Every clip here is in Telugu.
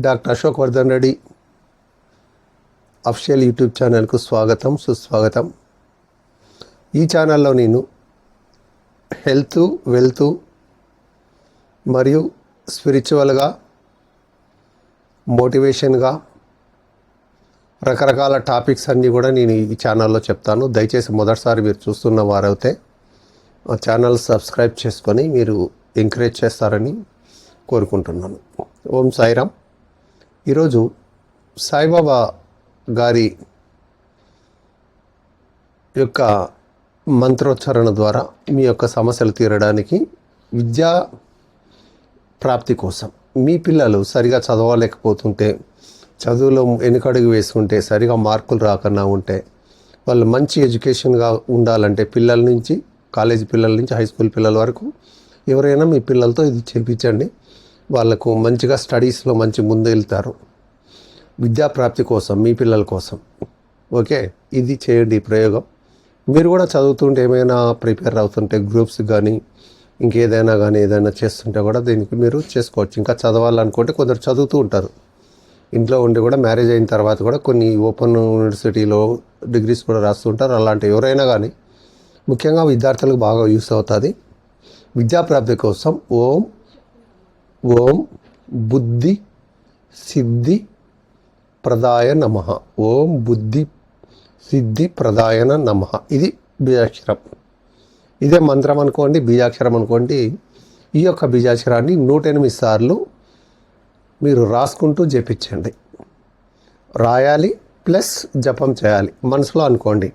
Doctor Ashok Vardhan Reddy official YouTube ఛానల్కు స్వాగతం సుస్వాగతం. ఈ ఛానల్లో నేను హెల్త్ వెల్త్ మరియు స్పిరిచువల్గా మోటివేషన్గా రకరకాల టాపిక్స్ అన్నీ కూడా నేను ఈ ఛానల్లో చెప్తాను. దయచేసి మొదటిసారి మీరు చూస్తున్న వారైతే ఆ ఛానల్ సబ్స్క్రైబ్ చేసుకొని మీరు ఎంకరేజ్ చేస్తారని కోరుకుంటున్నాను. ఓం సాయిరామ్. ఈరోజు సాయిబాబా గారి యొక్క మంత్రోచ్చారణ ద్వారా మీ యొక్క సమస్యలు తీరడానికి విద్యా ప్రాప్తి కోసం మీ పిల్లలు సరిగా చదవలేకపోతుంటే చదువులో వెనుకడుగు వేసుకుంటే సరిగా మార్కులు రాకుండా ఉంటే వాళ్ళు మంచి ఎడ్యుకేషన్గా ఉండాలంటే పిల్లల నుంచి కాలేజీ పిల్లల నుంచి హై స్కూల్ పిల్లల వరకు ఎవరైనా మీ పిల్లలతో ఇది చేపించండి. వాళ్ళకు మంచిగా స్టడీస్లో మంచి ముందు వెళ్తారు విద్యా ప్రాప్తి కోసం మీ పిల్లల కోసం. ఓకే? ఇది చేయండి ఈ ప్రయోగం. మీరు కూడా చదువుతుంటే ఏమైనా ప్రిపేర్ అవుతుంటే గ్రూప్స్ కానీ ఇంకేదైనా కానీ ఏదైనా చేస్తుంటే కూడా దీనికి మీరు చేసుకోవచ్చు. ఇంకా చదవాలనుకుంటే కొందరు చదువుతూ ఉంటారు. ఇంట్లో ఉండి కూడా మ్యారేజ్ అయిన తర్వాత కూడా కొన్ని ఓపెన్ యూనివర్సిటీలో డిగ్రీస్ కూడా రాస్తుంటారు. అలాంటి ఎవరైనా కానీ ముఖ్యంగా విద్యార్థులకు బాగా యూస్ అవుతుంది. విద్యాప్రాప్తి కోసం ఓం ఓం బుద్ధి సిద్ధి ప్రదాయ నమ. ఓం బుద్ధి సిద్ధి ప్రదాయన నమ. ఇది బీజాక్షరం. ఇదే మంత్రం అనుకోండి బీజాక్షరం అనుకోండి ఈ యొక్క బీజాక్షరాన్ని నూట ఎనిమిది సార్లు మీరు రాసుకుంటూ జపించండి. రాయాలి ప్లస్ జపం చేయాలి. మనసులో అనుకోండి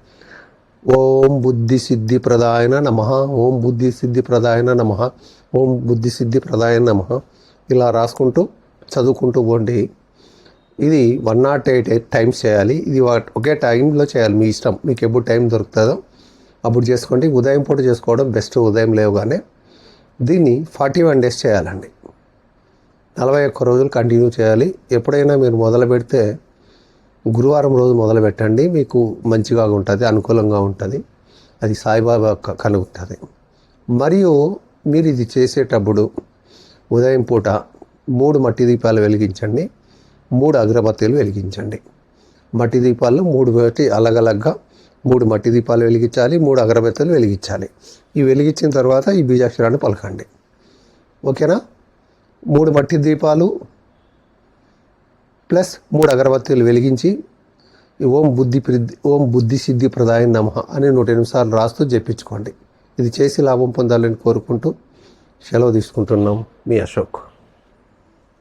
ఓం బుద్ధి సిద్ధి ప్రదాయన నమ. ఓం బుద్ధి సిద్ధి ప్రదాయన నమ. ఓం బుద్ధి సిద్ధి ప్రదాయన నమ. ఇలా రాసుకుంటూ చదువుకుంటూ పోండి. ఇది one nought eight eight times చేయాలి. ఇది ఒకే టైంలో చేయాలి. మీ ఇష్టం. మీకు ఎప్పుడు టైం దొరుకుతుందో అప్పుడు చేసుకోండి. ఉదయం పూట చేసుకోవడం బెస్ట్. ఉదయం లేవుగానే దీన్ని ఫార్టీ వన్ డేస్ చేయాలండి. నలభై ఒక్క రోజులు కంటిన్యూ చేయాలి. ఎప్పుడైనా మీరు మొదలు పెడితే గురువారం రోజు మొదలు పెట్టండి మీకు మంచిగా ఉంటుంది అనుకూలంగా ఉంటుంది. అది సాయిబాబా కలుగుతుంది మరియు మీరు ఇది చేసేటప్పుడు ఉదయం పూట మూడు మట్టి దీపాలు వెలిగించండి. మూడు అగరబత్తీలు వెలిగించండి. మట్టి దీపాలు మూడు పెట్టి అలగలగ్గా మూడు మట్టి దీపాలు వెలిగించాలి మూడు అగరబత్తీలు వెలిగించాలి. ఈ వెలిగించిన తర్వాత ఈ బీజాక్షరాన్ని పలకండి. ఓకేనా? మూడు మట్టి దీపాలు ప్లస్ మూడు అగరబత్తీలు వెలిగించి ఓం బుద్ధి ఓం బుద్ధి సిద్ధి ప్రదాయ నమ అని నూట ఎనిమిది సార్లు రాస్తూ జపించుకోండి. ఇది చేసి లాభం పొందాలని కోరుకుంటూ సెలవు తీసుకుంటున్నాం మీ అశోక్.